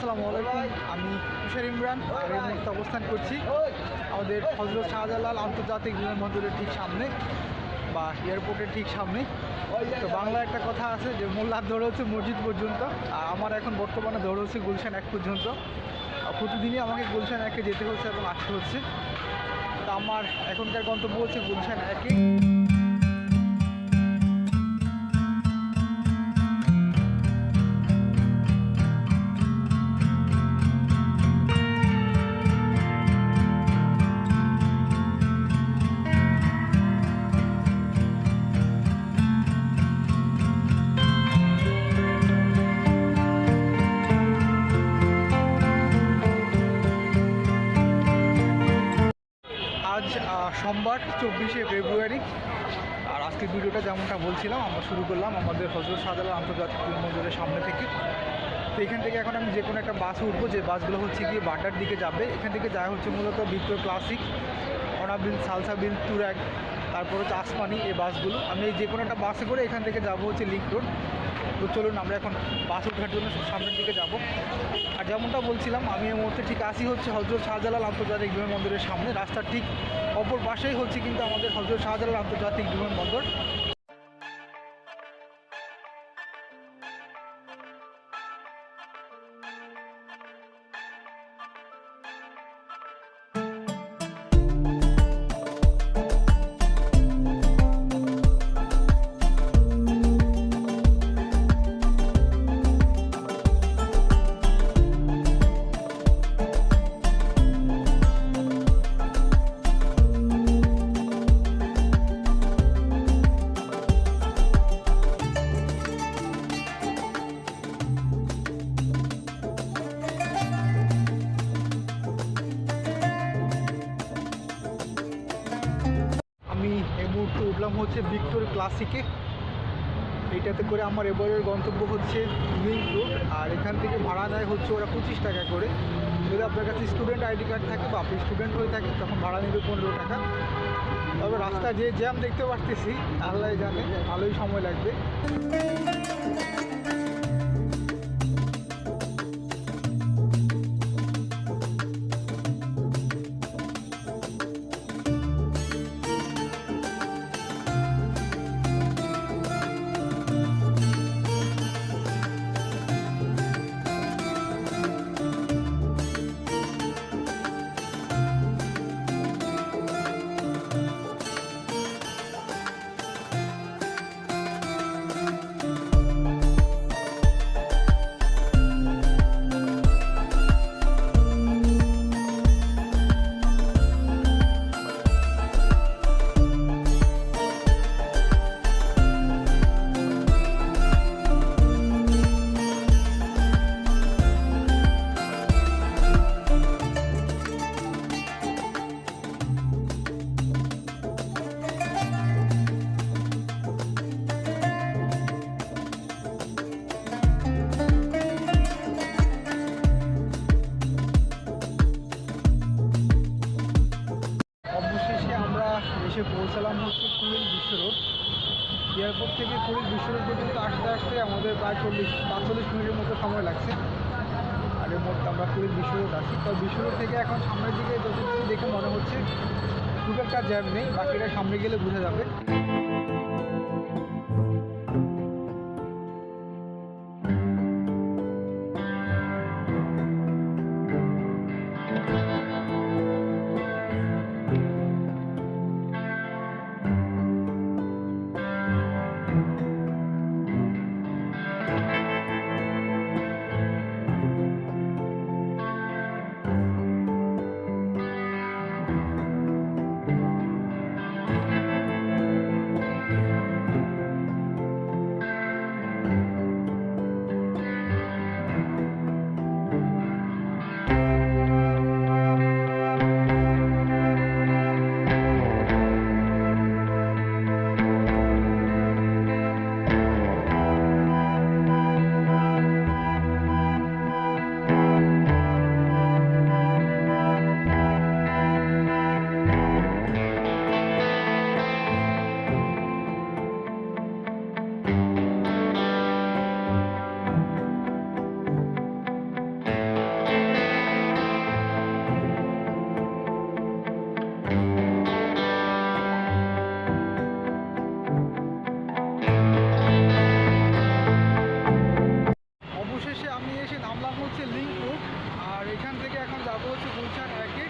আসসালামু আলাইকুম। আমি তুষার ইমরান অবস্থান করছি আমাদের হজরত শাহজালাল আন্তর্জাতিক বিমানবন্দরের ঠিক সামনে বা এয়ারপোর্টের ঠিক সামনে। তো বাংলা একটা কথা আছে যে, মোল্লার দৌড় হচ্ছে মসজিদ পর্যন্ত, আর আমার এখন বর্তমানে দৌড় হচ্ছে গুলশান এক পর্যন্ত। প্রতিদিনই আমাকে গুলশান একে যেতে হচ্ছে এবং আসতে হচ্ছে। তা আমার এখনকার গন্তব্য হচ্ছে গুলশান একে। আজ সোমবার, চব্বিশে ফেব্রুয়ারি। আর আজকে ভিডিওটা যেমনটা বলছিলাম, আমরা শুরু করলাম আমাদের হজরত শাহজালাল আন্তর্জাতিক বিমানবন্দরের সামনে থেকে। তো এখান থেকে এখন আমি যে কোনো একটা বাসে উঠবো, যে বাসগুলো হচ্ছে গিয়ে বাড্ডার দিকে যাবে। এখান থেকে যাওয়া হচ্ছে মূলত বিক্রয় ক্লাসিক, অনাবিল সালসাবিল টুরাক তারপর হচ্ছে আসমানি, এই বাসগুলো। আমি যে কোনো একটা বাসে করে এখান থেকে যাব হচ্ছে লিঙ্ক রোড। তো চলুন আমরা এখন বাস ওঠার জন্য সামনের দিকে যাব। আর যেমনটা বলছিলাম, আমি এই মুহূর্তে ঠিক আসি হচ্ছে হজরত শাহজালাল আন্তর্জাতিক বিমানবন্দরের সামনে। রাস্তার ঠিক অপর পাশেই হচ্ছে কিন্তু আমাদের হজরত শাহজালাল আন্তর্জাতিক বিমানবন্দর হচ্ছে ভিক্টোর ক্লাসিকে এইটাতে করে আমার এবারের গন্তব্য হচ্ছে লিঙ্ক রোড আর এখান থেকে ভাড়া নেয় হচ্ছে ওরা পঁচিশ টাকা করে। যদি আপনার কাছে স্টুডেন্ট আইডি কার্ড থাকে বা আপনি স্টুডেন্ট হয়ে থাকেন, তখন ভাড়া নেবে পনেরো টাকা। তবে রাস্তা যে জ্যাম দেখতে পারতেছি আল্লাহ জানে, ভালোই সময় লাগবে। এসে পৌঁছালাম হচ্ছে কুড়িল বিশ্ব রোড। এয়ারপোর্ট থেকে কুড়িল বিশ্ব রোড পর্যন্ত আসতে আসতে আমাদের প্রায় চল্লিশ, পাঁচচল্লিশ মিনিটের মতো সময় লাগছে। আর এর মধ্যে আমরা কুড়িল বিশ্ব রোড আসি তো বিশ্ব রোড থেকে এখন সামনের দিকে যতটুকু দেখে মনে হচ্ছে, খুব একটা জ্যাম নেই, বাকিটা সামনে গেলে বোঝা যাবে। নামলাম হচ্ছে লিঙ্ক রোড আর এখান থেকে এখন যাব হচ্ছে গুলশান একে।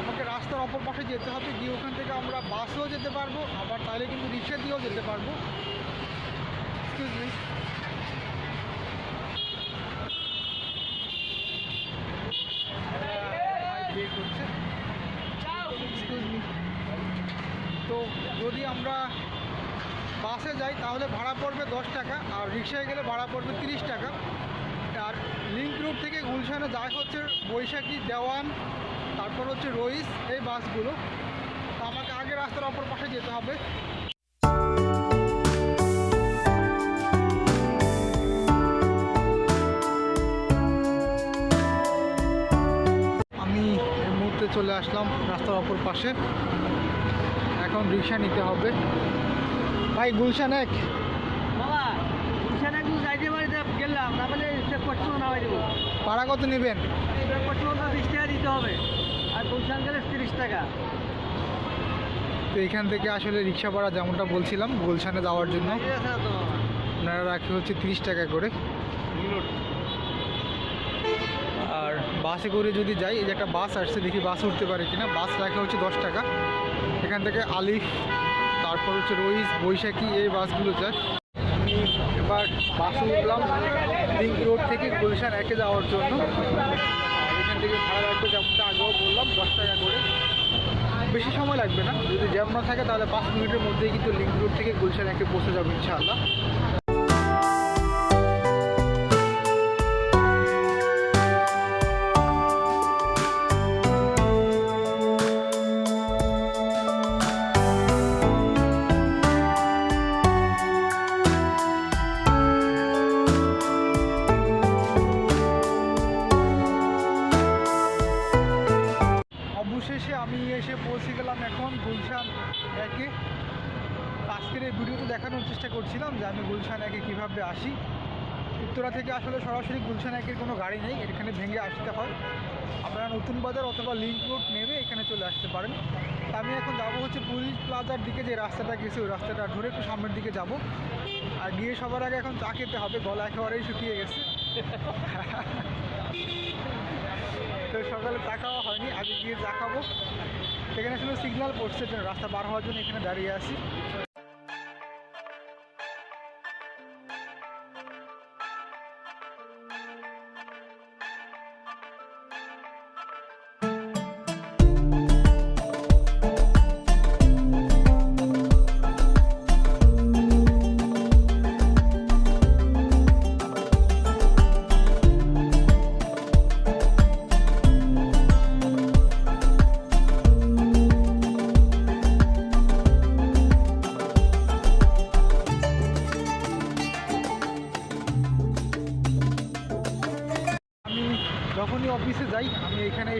আমাকে রাস্তার অপর পাশে যেতে হবে, গিয়ে ওখান থেকে আমরা বাসেও যেতে পারব, আবার তাহলে কিন্তু রিক্সা দিয়েও যেতে পারব। করছে তো যদি আমরা বাসে যাই, তাহলে ভাড়া পড়বে দশ টাকা, আর রিক্সায় গেলে ভাড়া পড়বে তিরিশ টাকা। লিঙ্ক রোড থেকে গুলশানে যায় হচ্ছে বৈশাখী, দেওয়ান, তারপর হচ্ছে রইস, এই বাসগুলো। আমাকে আগে রাস্তার অপর পাশে যেতে হবে। আমি এই মুহূর্তে চলে আসলাম রাস্তার অপর পাশে। এখন রিক্সা নিতে হবে। ভাই, গুলশান এক বাবা গুলশানে একটু যাইতে বাড়িতে গেলাম না বলে সে কষ্ট না হয়ে যাব ভাড়া কত নেবেন? দিতে হবে আর গেলে তিরিশ টাকা তো এখান থেকে আসলে রিক্সা ভাড়া যেমনটা বলছিলাম, গুলশানে যাওয়ার জন্য। ওনারা রাখে হচ্ছে তিরিশ টাকা করে। আর বাসে করে যদি যাই, এই যে একটা বাস আসছে, দেখি বাস উঠতে পারে কিনা। বাস রাখা হচ্ছে দশ টাকা। এখান থেকে আলিফ, তারপর হচ্ছে রইস, বৈশাখী, এই বাসগুলো যায়। এবার বাসে উঠলাম লিঙ্ক রোড থেকে গুলশান একে যাওয়ার জন্য। এখান থেকে ভাড়া লাগবে যেমনটা আগেও বললাম দশ টাকা করে। বেশি সময় লাগবে না। যদি জ্যাম না থাকে, তাহলে পাঁচ মিনিটের মধ্যেই কিন্তু লিঙ্ক রোড থেকে গুলশান একে পৌঁছে যাবে, ইনশাআল্লাহ। দেখানোর চেষ্টা করছিলাম যে আমি গুলশান একে কীভাবে আসি। উত্তরা থেকে আসলে সরাসরি গুলশান একের কোনো গাড়ি নেই, এখানে ভেঙে আসতে হয়। আপনারা নতুন বাজার অথবা লিঙ্ক রোড নেমে এখানে চলে আসতে পারেন। আমি এখন যাব হচ্ছে পুলিশ প্লাজার দিকে, যে রাস্তাটা গেছে, ওই রাস্তাটা ধরে একটু সামনের দিকে যাব। আর গিয়ে সবার আগে এখন চা খেতে হবে, গলা একেবারেই শুকিয়ে গেছে। তো সকালে চা খাওয়া হয়নি, আগে গিয়ে চা খাব। এখানে আসলে সিগন্যাল পড়ছে রাস্তা পার হওয়ার জন্য এখানে দাঁড়িয়ে আছি।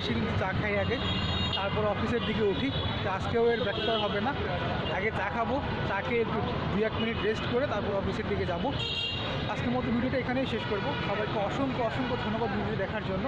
এসে কিন্তু চা খাই আগে, তারপর অফিসের দিকে উঠি। আজকেও এর ব্যর্থ হবে না। আগে চা খাব, চা খেয়ে একটু দু এক মিনিট রেস্ট করে তারপর অফিসের দিকে যাব। আজকের মতো ভিডিওটা এখানেই শেষ করব। সবাইকে অসংখ্য অসংখ্য ধন্যবাদ ভিডিও দেখার জন্য।